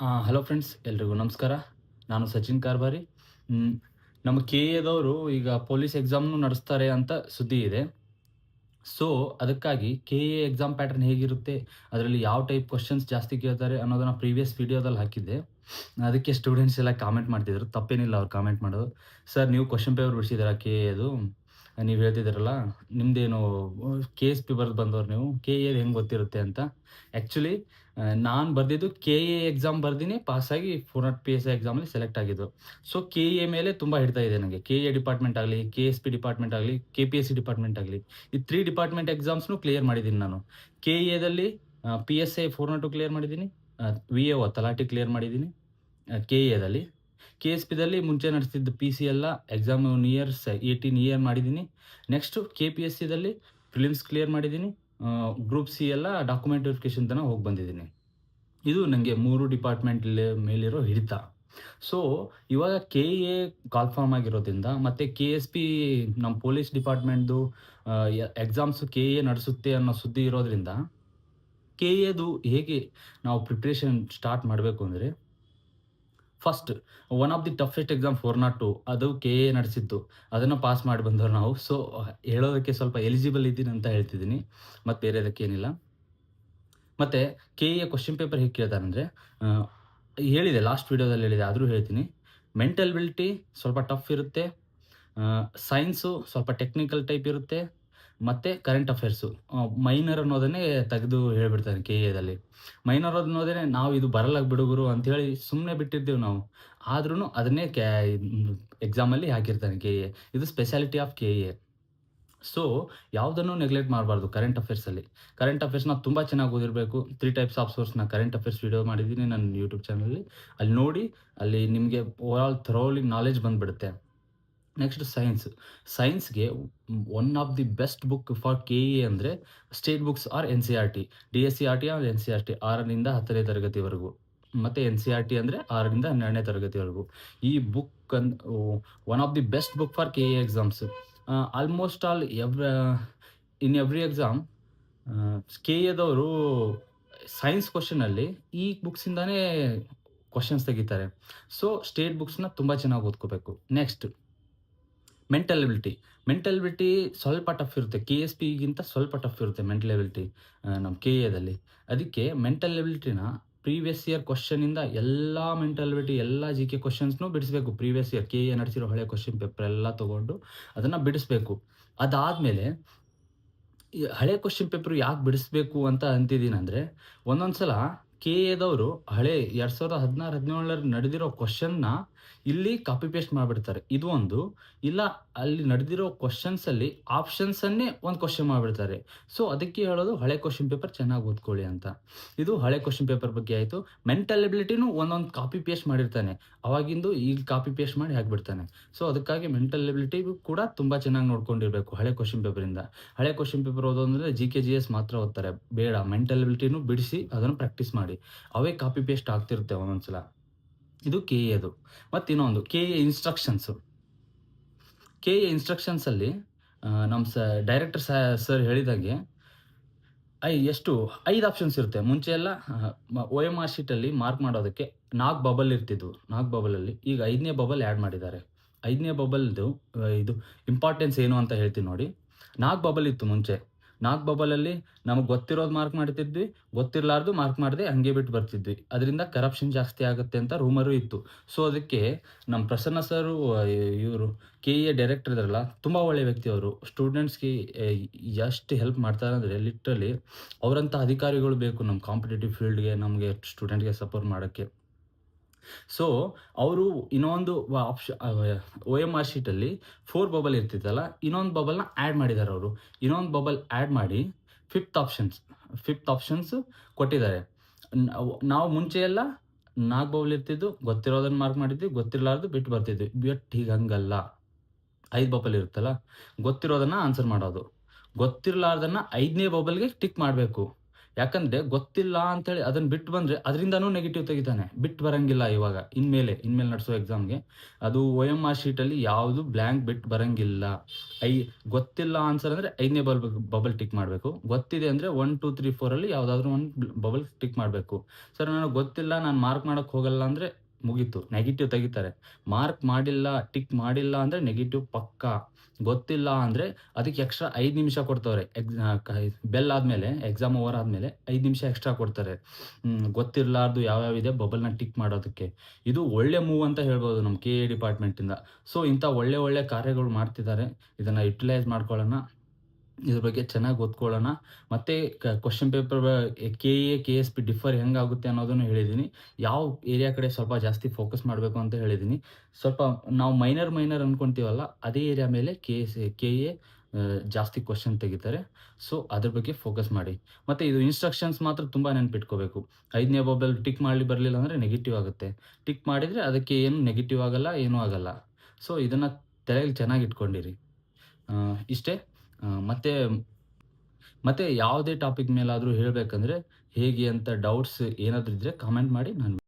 Hello friends ಎಲ್ರಿಗೂ ನಮಸ್ಕಾರ. ನಾನು ಸಚಿನ್ ಕಾರ್ಬಾರಿ. ನಮ್ಮ ಕೆ ಎದವರು ಈಗ ಪೊಲೀಸ್ ಎಕ್ಸಾಮ್ನು ನಡೆಸ್ತಾರೆ ಅಂತ ಸುದ್ದಿ ಇದೆ. ಸೊ ಅದಕ್ಕಾಗಿ ಕೆ ಎ ಎಕ್ಸಾಮ್ ಪ್ಯಾಟರ್ನ್ ಹೇಗಿರುತ್ತೆ, ಅದರಲ್ಲಿ ಯಾವ ಟೈಪ್ ಕ್ವಶನ್ಸ್ ಜಾಸ್ತಿ ಕೇಳ್ತಾರೆ ಅನ್ನೋದನ್ನು ಪ್ರೀವಿಯಸ್ ವಿಡಿಯೋದಲ್ಲಿ ಹಾಕಿದ್ದೆ. ಅದಕ್ಕೆ ಸ್ಟೂಡೆಂಟ್ಸ್ ಎಲ್ಲ ಕಾಮೆಂಟ್ ಮಾಡ್ತಿದ್ರು. ತಪ್ಪೇನಿಲ್ಲ ಅವ್ರು ಕಾಮೆಂಟ್ ಮಾಡೋದು. ಸರ್ ನೀವು ಕ್ವಶನ್ ಪೇಪರ್ ಬಿಡಿಸಿದ್ದೀರಾ ಕೆ ಎದು? ನೀವು ಹೇಳ್ತಿದ್ದೀರಲ್ಲ, ನಿಮ್ದೇನು ಕೆ ಎಸ್ ಪಿ ಬರೆದು ಬಂದವ್ರು ನೀವು ಕೆ ಎ ಹೆಂಗೆ ಗೊತ್ತಿರುತ್ತೆ ಅಂತ. ಆ್ಯಕ್ಚುಲಿ ನಾನು ಬರೆದಿದ್ದು ಕೆ ಎ ಎಕ್ಸಾಮ್ ಬರ್ದಿನಿ ಪಾಸಾಗಿ four naught P S I ಎಕ್ಸಾಮಲ್ಲಿ ಸೆಲೆಕ್ಟ್ ಆಗಿದ್ದು. ಸೊ ಕೆ ಎ ಮೇಲೆ ತುಂಬ ಹಿಡ್ತಾ ಇದೆ ನನಗೆ ಕೆ ಎ ಡಿಪಾರ್ಟ್ಮೆಂಟ್ ಆಗಲಿ ಕೆ ಎಸ್ ಪಿ ಡಿಪಾರ್ಟ್ಮೆಂಟ್ ಆಗಲಿ K P S C department ಆಗಲಿ, ಈ ತ್ರೀ ಡಿಪಾರ್ಟ್ಮೆಂಟ್ ಎಕ್ಸಾಮ್ಸ್ನು ಕ್ಲಿಯರ್ ಮಾಡಿದ್ದೀನಿ ನಾನು. K ಎದಲ್ಲಿ P S I four nought two clear ಮಾಡಿದ್ದೀನಿ ವಿ ಎ ತಲಾಟಿ ಕ್ಲಿಯರ್ ಮಾಡಿದ್ದೀನಿ ಕೆ ಎದಲ್ಲಿ ಕೆ ಎಸ್ ಪಿದಲ್ಲಿ ಮುಂಚೆ ನಡೆಸ್ತಿದ್ದ ಪಿ ಸಿ ಎಲ್ಲ ಎಕ್ಸಾಮ್ ನಿಯರ್ಸ್ ಏಯ್ಟೀನ್ ಇಯರ್ ಮಾಡಿದ್ದೀನಿ. ನೆಕ್ಸ್ಟು ಕೆ ಪಿ ಎಸ್ ಸಿದಲ್ಲಿ ಫಿಲಿಮ್ಸ್ ಕ್ಲಿಯರ್ ಮಾಡಿದ್ದೀನಿ. ಗ್ರೂಪ್ ಸಿ ಎಲ್ಲ ಡಾಕ್ಯುಮೆಂಟ್ ವೆರಿಫಿಕೇಶನ್ ತನಕ ಹೋಗಿ ಬಂದಿದ್ದೀನಿ. ಇದು ನನಗೆ ಮೂರು ಡಿಪಾರ್ಟ್ಮೆಂಟ್ ಮೇಲಿರೋ ಹಿಡಿತ. ಸೊ ಇವಾಗ ಕೆ ಎ ಕಾಲ್ಫಾರ್ಮ್ ಆಗಿರೋದ್ರಿಂದ ಮತ್ತು ಕೆ ಎಸ್ ಪಿ ನಮ್ಮ ಪೊಲೀಸ್ ಡಿಪಾರ್ಟ್ಮೆಂಟ್ದು ಎಕ್ಸಾಮ್ಸ್ ಕೆ ಎ ನಡೆಸುತ್ತೆ ಅನ್ನೋ ಸುದ್ದಿ ಇರೋದ್ರಿಂದ ಕೆ ಎದು ಹೇಗೆ ನಾವು ಪ್ರಿಪ್ರೇಷನ್ ಸ್ಟಾರ್ಟ್ ಮಾಡಬೇಕು ಅಂದರೆ first one of the toughest exam four nought two ಅದು ಕೆ ಎ ನಡೆಸಿತ್ತು. ಅದನ್ನು ಪಾಸ್ ಮಾಡಿ ಬಂದವರು ನಾವು. ಸೊ ಹೇಳೋದಕ್ಕೆ ಸ್ವಲ್ಪ ಎಲಿಜಿಬಲ್ ಇದ್ದೀನಿ ಅಂತ ಹೇಳ್ತಿದ್ದೀನಿ. ಮತ್ತು ಬೇರೆದಕ್ಕೆ ಏನಿಲ್ಲ. ಮತ್ತು ಕೆ ಎ ಕ್ವಶನ್ ಪೇಪರ್ ಹೇಗೆ ಕೇಳ್ತಾರಂದರೆ ಹೇಳಿದೆ ಲಾಸ್ಟ್ ವೀಡಿಯೋದಲ್ಲಿ ಹೇಳಿದೆ, ಆದರೂ ಹೇಳ್ತೀನಿ. ಮೆಂಟಲ್ ಬಿಲಿಟಿ ಸ್ವಲ್ಪ ಟಫ್ ಇರುತ್ತೆ. ಸೈನ್ಸು ಸ್ವಲ್ಪ ಟೆಕ್ನಿಕಲ್ ಟೈಪ್ ಇರುತ್ತೆ. ಮತ್ತು ಕರೆಂಟ್ ಅಫೇರ್ಸು ಮೈನರ್ ಅನ್ನೋದನ್ನೇ ತೆಗೆದು ಹೇಳ್ಬಿಡ್ತಾರೆ ಕೆ ಎದಲ್ಲಿ ಮೈನರ್ ಅನ್ನೋದೇ ನಾವು ಇದು ಬರಲ್ಲ ಬಿಡುಗರು ಅಂಥೇಳಿ ಸುಮ್ಮನೆ ಬಿಟ್ಟಿರ್ತೀವಿ ನಾವು. ಆದ್ರೂ ಅದನ್ನೇ ಕ್ಯಾ ಎಕ್ಸಾಮಲ್ಲಿ ಹಾಕಿರ್ತಾನೆ ಕೆ ಎ ಇದು speciality of K A so ಯಾವುದನ್ನು ನೆಗ್ಲೆಕ್ಟ್ ಮಾಡಬಾರ್ದು ಕರೆಂಟ್ ಅಫೇರ್ಸಲ್ಲಿ ಕರೆಂಟ್ ಅಫೇರ್ಸ್ನ ತುಂಬ ಚೆನ್ನಾಗಿ ಓದಿರಬೇಕು. ತ್ರೀ ಟೈಪ್ಸ್ ಆಫ್ ಸೋರ್ಸ್ನ ಕರೆಂಟ್ ಅಫೇರ್ಸ್ ವಿಡಿಯೋ ಮಾಡಿದ್ದೀನಿ ನನ್ನ ಯೂಟ್ಯೂಬ್ ಚಾನಲಲ್ಲಿ ಅಲ್ಲಿ. ನೋಡಿ, ಅಲ್ಲಿ ನಿಮಗೆ ಓವರ್ ಆಲ್ ಥರೋಲಿ ನಾಲೆಜ್ ಬಂದುಬಿಡುತ್ತೆ. Next science ಸೈನ್ಸ್ಗೆ one of the best book for K E ಅಂದರೆ state books R N C R T D S C R T R N C R T ಆರರಿಂದ ಹತ್ತನೇ ತರಗತಿವರೆಗೂ ಮತ್ತು N C R T ಅಂದರೆ ಆರರಿಂದ ಹನ್ನೆರಡನೇ ತರಗತಿವರೆಗೂ ಈ book an one of the best book for K A exams almost all every in every exam K ಎದವರು science ಕ್ವಶನಲ್ಲಿ ಈ ಬುಕ್ಸಿಂದಾನೇ ಕ್ವಶನ್ಸ್ ತೆಗಿತಾರೆ. ಸೊ ಸ್ಟೇಟ್ ಬುಕ್ಸ್ನ ತುಂಬ ಚೆನ್ನಾಗಿ ಓದ್ಕೋಬೇಕು. Next mental ability mental ability ಸ್ವಲ್ಪ ಟಫ್ ಇರುತ್ತೆ. ಕೆ ಎಸ್ ಪಿಗಿಂತ ಸ್ವಲ್ಪ ಟಫ್ ಇರುತ್ತೆ ಮೆಂಟಲ್ ಎಬಿಲಿಟಿ ನಮ್ಮ ಕೆ ಎದಲ್ಲಿ ಅದಕ್ಕೆ ಮೆಂಟಲ್ ಎಬಿಲಿಟಿನ ಪ್ರೀವಿಯಸ್ ಇಯರ್ ಕ್ವಶನಿಂದ ಎಲ್ಲ ಮೆಂಟಲ್ ಎಬಿಲಿಟಿ ಎಲ್ಲ ಜಿ ಕೆ ಕ್ವಶನ್ಸ್ನೂ ಬಿಡಿಸ್ಬೇಕು. ಪ್ರೀವಿಯಸ್ ಇಯರ್ ಕೆ ಎ ನಡೆಸಿರೋ ಹಳೆ ಕ್ವಶನ್ ಪೇಪರ್ ಎಲ್ಲ ತೊಗೊಂಡು ಅದನ್ನು ಬಿಡಿಸ್ಬೇಕು. ಅದಾದಮೇಲೆ ಹಳೆ ಕ್ವಶನ್ ಪೇಪರ್ ಯಾಕೆ ಬಿಡಿಸ್ಬೇಕು ಅಂತ ಅಂತಿದ್ದೀನಿ ಅಂದರೆ ಒಂದೊಂದು ಸಲ ಕೆ ಎದವರು ಹಳೆ ಎರಡ್ ಸಾವಿರದ ಹದಿನಾರು, ಹದಿನೇಳರಲ್ಲಿ ನಡೆದಿರೋ ಕ್ವಶನ್ನ ಇಲ್ಲಿ ಕಾಪಿ ಪೇಸ್ಟ್ ಮಾಡಿಬಿಡ್ತಾರೆ. ಇದು ಒಂದು. ಇಲ್ಲ ಅಲ್ಲಿ ನಡೆದಿರೋ ಕ್ವಶನ್ಸಲ್ಲಿ ಆಪ್ಷನ್ಸನ್ನೇ ಒಂದು ಕ್ವಶನ್ ಮಾಡಿಬಿಡ್ತಾರೆ. ಸೊ ಅದಕ್ಕೆ ಹೇಳೋದು ಹಳೆ ಕ್ವಶನ್ ಪೇಪರ್ ಚೆನ್ನಾಗಿ ಓದ್ಕೊಳ್ಳಿ ಅಂತ. ಇದು ಹಳೆ ಕ್ವಶನ್ ಪೇಪರ್ ಬಗ್ಗೆ ಆಯಿತು. ಮೆಂಟಲ್ ಎಬಿಲಿಟಿನೂ ಒಂದೊಂದು ಕಾಪಿ ಪೇಸ್ಟ್ ಮಾಡಿರ್ತಾನೆ. ಅವಾಗಿಂದು ಈಗ ಕಾಪಿ ಪೇಸ್ಟ್ ಮಾಡಿ ಹಾಕಿಬಿಡ್ತಾನೆ. ಸೊ ಅದಕ್ಕಾಗಿ ಮೆಂಟಲ್ ಎಬಿಲಿಟಿ ಕೂಡ ತುಂಬ ಚೆನ್ನಾಗಿ ನೋಡ್ಕೊಂಡಿರಬೇಕು ಹಳೆ ಕ್ವಶನ್ ಪೇಪರಿಂದ ಹಳೆ ಕ್ವಶನ್ ಪೇಪರ್ ಓದೋದಂದ್ರೆ ಜಿ ಕೆ ಜಿ ಎಸ್ ಮಾತ್ರ ಓದ್ತಾರೆ. ಬೇಡ ಮೆಂಟಲ್ ಎಬಿಲಿಟಿನೂ ಬಿಡಿಸಿ ಅದನ್ನು ಪ್ರಾಕ್ಟೀಸ್ ಮಾಡಿ. ಅವೇ ಕಾಪಿ ಪೇಸ್ಟ್ ಆಗ್ತಿರುತ್ತೆ ಒಂದೊಂದ್ಸಲ. ಇದು ಕೆ ಎದು ಮತ್ತು ಇನ್ನೊಂದು K A instructions K A ಇನ್ಸ್ಟ್ರಕ್ಷನ್ಸಲ್ಲಿ ನಮ್ಮ ಸ ಡೈರೆಕ್ಟರ್ ಸರ್ ಹೇಳಿದಾಗೆ ಐ, ಎಷ್ಟು, ಐದು ಆಪ್ಷನ್ಸ್ ಇರುತ್ತೆ. ಮುಂಚೆ ಎಲ್ಲ ಒ ಎಂ ಆರ್ ಶೀಟಲ್ಲಿ ಮಾರ್ಕ್ ಮಾಡೋದಕ್ಕೆ ನಾಲ್ಕು ಬಬಲ್ ಇರ್ತಿದ್ವು. ನಾಲ್ಕು ಬಬಲಲ್ಲಿ ಈಗ ಐದನೇ ಬಬಲ್ ಆ್ಯಡ್ ಮಾಡಿದ್ದಾರೆ. ಐದನೇ ಬಬಲ್ದು ಇದು ಇಂಪಾರ್ಟೆನ್ಸ್ ಏನು ಅಂತ ಹೇಳ್ತೀನಿ ನೋಡಿ. ನಾಲ್ಕು ಬಬಲ್ ಇತ್ತು ಮುಂಚೆ. ನಾಲ್ಕು ಬಬಲಲ್ಲಿ ನಮಗೆ ಗೊತ್ತಿರೋದು ಮಾರ್ಕ್ ಮಾಡ್ತಿದ್ವಿ, ಗೊತ್ತಿರಲಾರ್ದು ಮಾರ್ಕ್ ಮಾಡದೆ ಹಂಗೆ ಬಿಟ್ಟು ಬರ್ತಿದ್ವಿ. ಅದರಿಂದ ಕರಪ್ಷನ್ ಜಾಸ್ತಿ ಆಗುತ್ತೆ ಅಂತ ರೂಮರು ಇತ್ತು. ಸೊ ಅದಕ್ಕೆ ನಮ್ಮ ಪ್ರಸನ್ನ ಸರ್ ಇವರು ಕೆ ಎ ಡೈರೆಕ್ಟರ್ ಇದಾರಲ್ಲ, ತುಂಬ ಒಳ್ಳೆ ವ್ಯಕ್ತಿ ಅವರು. ಸ್ಟೂಡೆಂಟ್ಸ್ಗೆ ಎಷ್ಟು ಹೆಲ್ಪ್ ಮಾಡ್ತಾರೆ ಅಂದರೆ ಲಿಟ್ರಲಿ ಅವರಂಥ ಅಧಿಕಾರಿಗಳು ಬೇಕು ನಮ್ಮ ಕಾಂಪಿಟೇಟಿವ್ ಫೀಲ್ಡ್ಗೆ ನಮಗೆ ಸ್ಟೂಡೆಂಟ್ಗೆ ಸಪೋರ್ಟ್ ಮಾಡೋಕ್ಕೆ. ಸೊ ಅವರು ಇನ್ನೊಂದು ಆಪ್ಷ ಒ ಎಂ ಆರ್ ಶೀಟಲ್ಲಿ ಫೋರ್ ಬಬಲ್ ಇರ್ತಿತ್ತಲ್ಲ, ಇನ್ನೊಂದು ಬಬಲ್ನ ಆ್ಯಡ್ ಮಾಡಿದ್ದಾರೆ ಅವರು. ಇನ್ನೊಂದು ಬಬಲ್ ಆ್ಯಡ್ ಮಾಡಿ ಫಿಫ್ತ್ ಆಪ್ಷನ್ಸ್ ಫಿಫ್ತ್ ಆಪ್ಷನ್ಸ್ ಕೊಟ್ಟಿದ್ದಾರೆ. ನಾವು- ನಾವು ಮುಂಚೆ ಎಲ್ಲ ನಾಲ್ಕು ಬಬಲ್ ಇರ್ತಿದ್ದು, ಗೊತ್ತಿರೋದನ್ನ ಮಾರ್ಕ್ ಮಾಡಿದ್ವಿ, ಗೊತ್ತಿರಲಾರ್ದು ಬಿಟ್ಟು ಬರ್ತಿದ್ವಿ. ಬಟ್ ಈಗ ಹಂಗಲ್ಲ. ಐದು ಬಬಲ್ ಇರುತ್ತಲ್ಲ, ಗೊತ್ತಿರೋದನ್ನು ಆನ್ಸರ್ ಮಾಡೋದು. ಗೊತ್ತಿರಲಾರ್ದನ್ನ ಐದನೇ ಬಬಲ್ಗೆ ಟಿಕ್ ಮಾಡಬೇಕು. ಯಾಕಂದ್ರೆ ಗೊತ್ತಿಲ್ಲ ಅಂತೇಳಿ ಅದನ್ನ ಬಿಟ್ಟು ಬಂದ್ರೆ ಅದರಿಂದನೂ ನೆಗೆಟಿವ್ ತೆಗಿತಾನೆ. ಬಿಟ್ಟು ಬರಂಗಿಲ್ಲ ಇವಾಗ. ಇನ್ಮೇಲೆ ಇನ್ಮೇಲೆ ನಡೆಸೋ ಎಕ್ಸಾಮ್ಗೆ ಅದು ಒ ಎಂ ಆರ್ ಶೀಟಲ್ಲಿ ಯಾವುದು ಬ್ಲ್ಯಾಂಕ್ ಬಿಟ್ಟು ಬರಂಗಿಲ್ಲ. ಐ, ಗೊತ್ತಿಲ್ಲ ಆನ್ಸರ್ ಅಂದ್ರೆ ಐದನೇ ಬಲ್ ಬಬಲ್ ಟಿಕ್ ಮಾಡಬೇಕು. ಗೊತ್ತಿದೆ ಅಂದ್ರೆ ಒನ್ ಟೂ ತ್ರೀ ಫೋರಲ್ಲಿ ಯಾವ್ದಾದ್ರು ಒಂದು ಬಬಲ್ ಟಿಕ್ ಮಾಡಬೇಕು. ಸರ್, ನನಗೆ ಗೊತ್ತಿಲ್ಲ, ನಾನು ಮಾರ್ಕ್ ಮಾಡಕ್ ಹೋಗಲ್ಲ ಅಂದ್ರೆ ಮುಗೀತು. ನೆಗೆಟಿವ್ ತೆಗಿತಾರೆ. ಮಾರ್ಕ್ ಮಾಡಿಲ್ಲ ಟಿಕ್ ಮಾಡಿಲ್ಲ ಅಂದ್ರೆ ನೆಗೆಟಿವ್ ಪಕ್ಕಾ. ಗೊತ್ತಿಲ್ಲ ಅಂದ್ರೆ ಅದಕ್ಕೆ ಎಕ್ಸ್ಟ್ರಾ ಐದು ನಿಮಿಷ ಕೊಡ್ತಾರೆ ಬೆಲ್ ಆದಮೇಲೆ ಎಕ್ಸಾಮ್ ಓವರ್ ಆದಮೇಲೆ ಐದು ನಿಮಿಷ ಎಕ್ಸ್ಟ್ರಾ ಕೊಡ್ತಾರೆ. ಗೊತ್ತಿರಲಾರ್ದು ಯಾವ್ಯಾವ ಇದೆ ಬಬಲ್ನ ಟಿಕ್ ಮಾಡೋದಕ್ಕೆ. ಇದು ಒಳ್ಳೆ ಮೂವ್ ಅಂತ ಹೇಳ್ಬೋದು ನಮ್ಮ ಕೆ ಎ ಡಿಪಾರ್ಟ್ಮೆಂಟಿಂದ ಸೊ ಇಂಥ ಒಳ್ಳೆ ಒಳ್ಳೆ ಕಾರ್ಯಗಳು ಮಾಡ್ತಿದ್ದಾರೆ. ಇದನ್ನು ಯುಟಿಲೈಸ್ ಮಾಡ್ಕೊಳ್ಳೋಣ. ಇದ್ರ ಬಗ್ಗೆ ಚೆನ್ನಾಗಿ ಓದ್ಕೊಳ್ಳೋಣ. ಮತ್ತು question paper K A K S P differ ಹೆಂಗಾಗುತ್ತೆ ಅನ್ನೋದನ್ನು ಹೇಳಿದ್ದೀನಿ ಯಾವ ಏರಿಯಾ ಕಡೆ ಸ್ವಲ್ಪ ಜಾಸ್ತಿ ಫೋಕಸ್ ಮಾಡಬೇಕು ಅಂತ ಹೇಳಿದ್ದೀನಿ ಸ್ವಲ್ಪ ನಾವು ಮೈನರ್ ಮೈನರ್ ಅಂದ್ಕೊಂತೀವಲ್ಲ ಅದೇ ಏರಿಯಾ ಮೇಲೆ ಕೆ ಎಸ್ ಕೆ ಎ ಜಾಸ್ತಿ ಕ್ವಶನ್ ತೆಗಿತಾರೆ. ಸೊ ಅದ್ರ ಬಗ್ಗೆ ಫೋಕಸ್ ಮಾಡಿ. ಮತ್ತು ಇದು ಇನ್ಸ್ಟ್ರಕ್ಷನ್ಸ್ ಮಾತ್ರ ತುಂಬ ನೆನ್ಪಿಟ್ಕೋಬೇಕು. ಐದನೇ ಬಬಲ್ ಟಿಕ್ ಮಾಡಲಿ ಬರಲಿಲ್ಲ ಅಂದರೆ ನೆಗೆಟಿವ್ ಆಗುತ್ತೆ. ಟಿಕ್ ಮಾಡಿದರೆ ಅದಕ್ಕೆ ಏನು ನೆಗೆಟಿವ್ ಆಗಲ್ಲ, ಏನೂ ಆಗಲ್ಲ. ಸೊ ಇದನ್ನು ತಲೆಯಲ್ಲಿ ಚೆನ್ನಾಗಿ ಇಟ್ಕೊಂಡಿರಿ. ಇಷ್ಟೇ? ಮತ್ತೆ ಮತ್ತೆ ಯಾವುದೇ ಟಾಪಿಕ್ ಮೇಲಾದರೂ ಹೇಳಬೇಕಂದ್ರೆ ಹೇಗೆ ಅಂತ ಡೌಟ್ಸ್ ಏನಾದರೂ ಇದ್ದರೆ ಕಾಮೆಂಟ್ ಮಾಡಿ ನಾನು